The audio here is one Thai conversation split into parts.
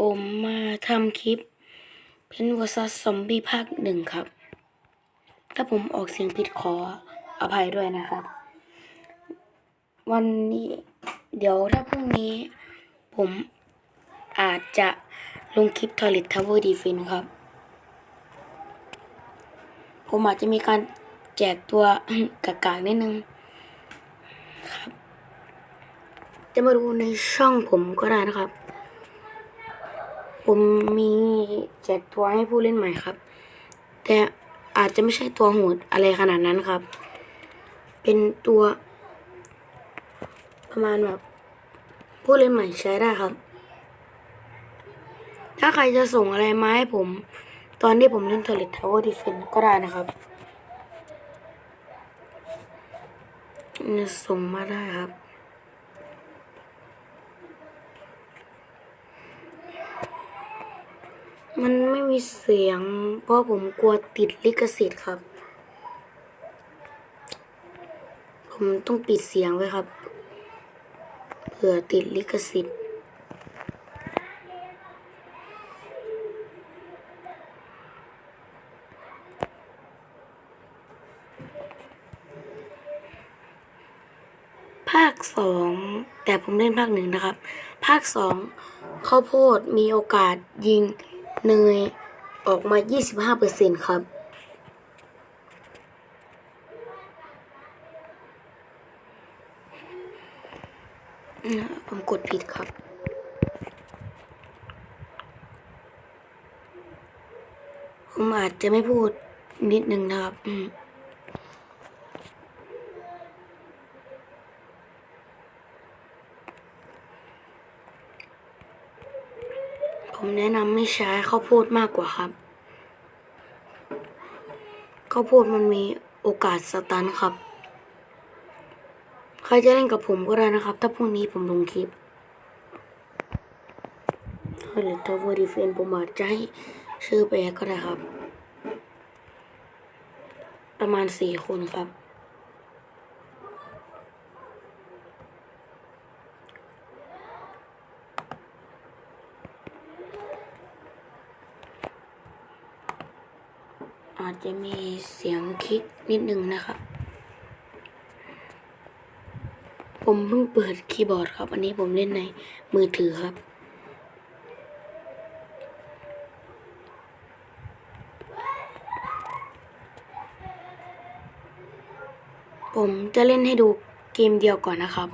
ผมมาทำคลิปเป็นวอซัสซอมบี้ภาคหนึ่งครับ ถ้าผมออกเสียงผิดขออภัยด้วยนะครับ วันนี้เดี๋ยวถ้าพรุ่งนี้ ผมอาจจะลงคลิป Toilet Tower Defense ครับ ผมอาจจะมีการแจกตัวกากานิดนึงครับ จะมาดูในช่องผมก็ได้นะครับ ผมมีแจกตัวให้ผู้เล่นใหม่ครับ แต่อาจจะไม่ใช่ตัวโหดอะไรขนาดนั้นครับ เป็นตัว ประมาณแบบ ผู้เล่นใหม่ใช้ได้ครับ ถ้าใครจะส่งอะไรมาให้ผม ตอนที่ผมเล่น Toilet Tower Defense ก็ได้นะครับส่งมาได้ครับ มันไม่มีเสียง เพราะผมกลัวติดลิขสิทธิ์ครับ ผมต้องปิดเสียงไว้ครับเผื่อติดลิขสิทธิ์ภาคสองแต่ผมเล่นภาคหนึ่งนะครับ ภาคสองข้าวโพดมีโอกาสยิง เนยออกมา 25%ครับ ผมกดผิดครับ ผมอาจจะไม่พูดนิดนึงนะครับ ผมแนะนำไม่ใช้ข้าวโพดมากกว่าครับ ข้าวโพดมันมีโอกาสสตันครับ ใครจะเล่นกับผมก็ได้นะครับ ถ้าพรุ่งนี้ผมลงคลิปหรือทาวเวอร์ดีเฟนผมอาจจะให้ชื่อไปก็ได้ครับ ประมาณสี่คนครับ อาจจะมีเสียงคลิกนิดนึงนะครับ ผมเพิ่งเปิดคีย์บอร์ดครับ อันนี้ผมเล่นในมือถือครับ ผมจะเล่นให้ดูเกมเดียวก่อนนะครับ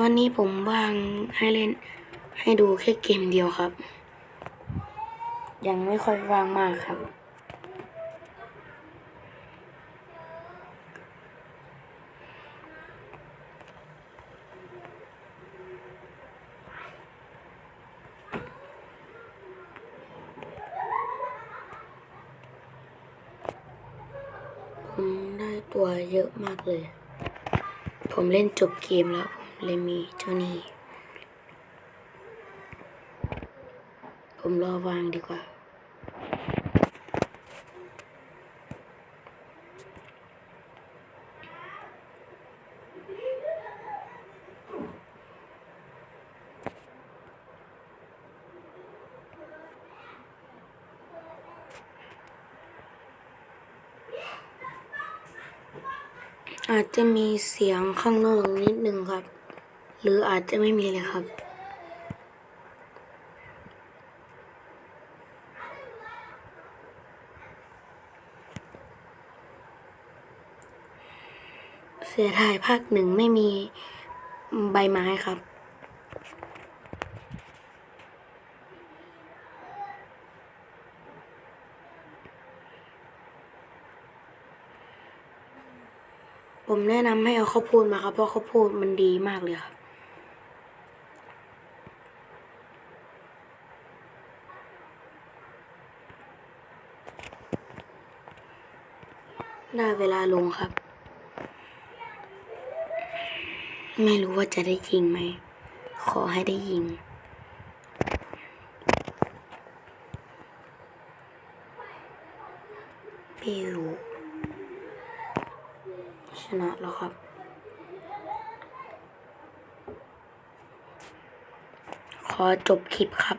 วันนี้ผมวางให้เล่น ให้ดูแค่เกมเดียวครับ ยังไม่ค่อยว่างมากครับ ผมได้ตัวเยอะมากเลย ผมเล่นจบเกมแล้ว ผมเลยมีเท่านี้ ผมรอวางดีกว่า อาจจะมีเสียงข้างนอกนิดนึงครับ หรืออาจจะไม่มีเลยครับ เสียดายภาคหนึ่งไม่มีใบไม้ครับ ผมแนะนำให้เอาข้าวโพดมาครับ เพราะข้าวโพดมันดีมากเลยครับได้เวลาลงครับ ไม่รู้ว่าจะได้ยิงไหม ขอให้ได้ยิงพี่รู้ชนะแล้วครับ ขอจบคลิปครับ